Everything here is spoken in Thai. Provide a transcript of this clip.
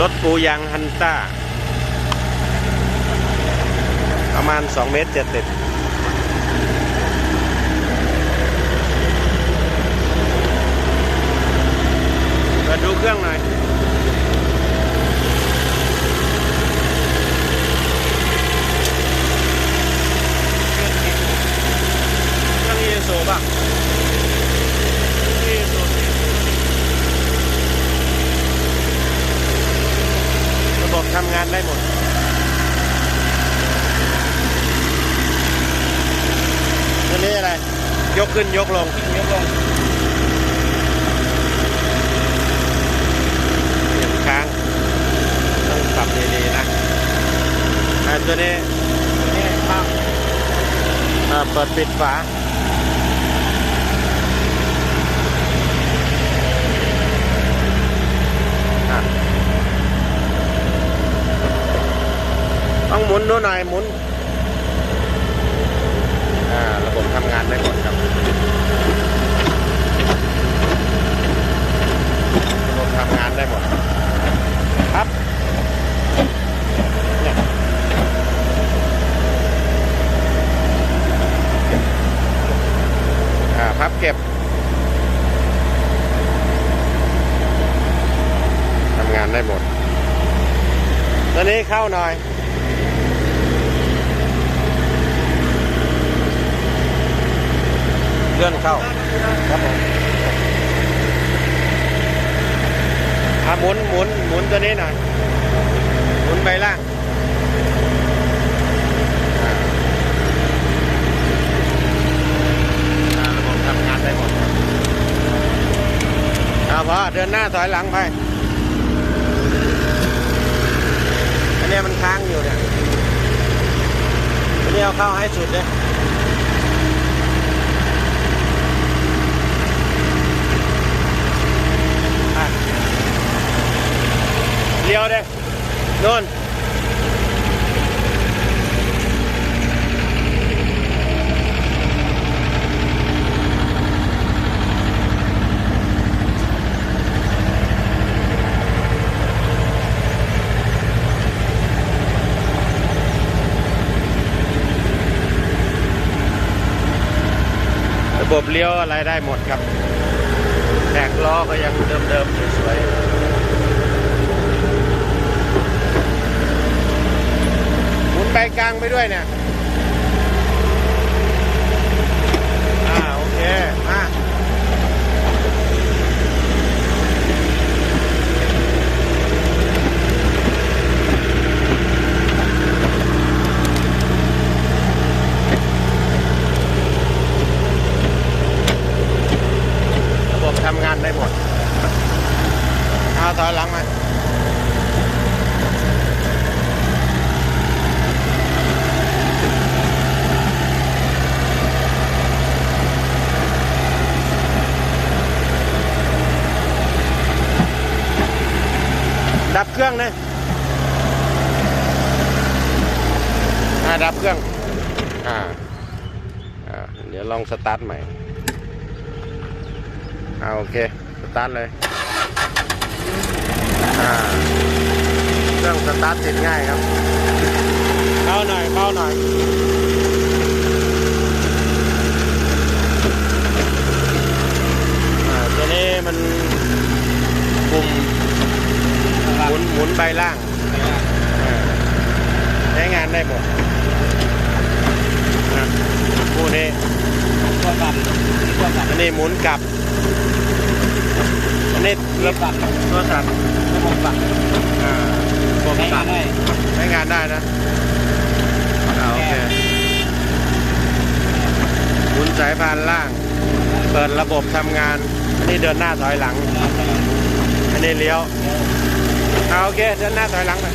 รถปูยางฮันต้า ประมาณ 2 เมตรเจ็ดสิบมาดูเครื่องหน่อยเครื่องเอโซป่ะเอโซระบบทำงานได้หมดตัวนี้อะไร ยกขึ้นยกลงยกลงเปลี่ยนค้างต้องปรับดีๆนะอ่าตัวนี้นี่ครับอ่าเปิดปิดฝา ต้องหมุนหน่อยหมุนอ่าระบบทำงานได้หมดครับระบบทำงานได้หมดครับอ่าพับเก็บทำงานได้หมด ตัวนี้เข้าหน่อย เลื่อนเข้าครับผมอะหมุนหมุนหมุนตัวนี้หน่อยหมุนไปล่างระบบทำงานได้หมดอ่าพอเดินหน้าถอยหลังไปอันนี้มันค้างอยู่เนี่ยอันนี้เอาเข้าให้สุดเลย อะเลี้ยวเด้โน่นระ บบเลี้ยวอะไรได้หมดครับแตกล้อก็ยังเดิมๆสวยๆหมุนไปกลางไปด้วยเนี่ย อ่า โอเค มาระบบ ทำงานได้หมดเอาถอยหลังมาดับเครื่องนะอ่าดับเครื่องอ่าอ่า เดี๋ยวลองสตาร์ทใหม่ อาโอเคสตาร์ทเลยอ่าเครื่องสตาร์ทติดง่ายครับ เข้าหน่อย เข้าหน่อยอ่าตัวนี้มันปุ่มหมุนหมุนใบล่าง ใช้งานได้หมดนะคู่นี้ตัวสั่นนอันนี้หมุนกลับ อันนี้ตัวระบบสั่นตัวสั่นระบบสั่นอ่าระบบใช้งาสั่นนได้ใช้งานได้นะอ่าโอเคหมุนสายพานล่าง เปิดระบบทำงานอันนี้เดินหน้าถอยหลัง อันนี้เลี้ยวอ่าโอเค เดินหน้าถอยหลังไป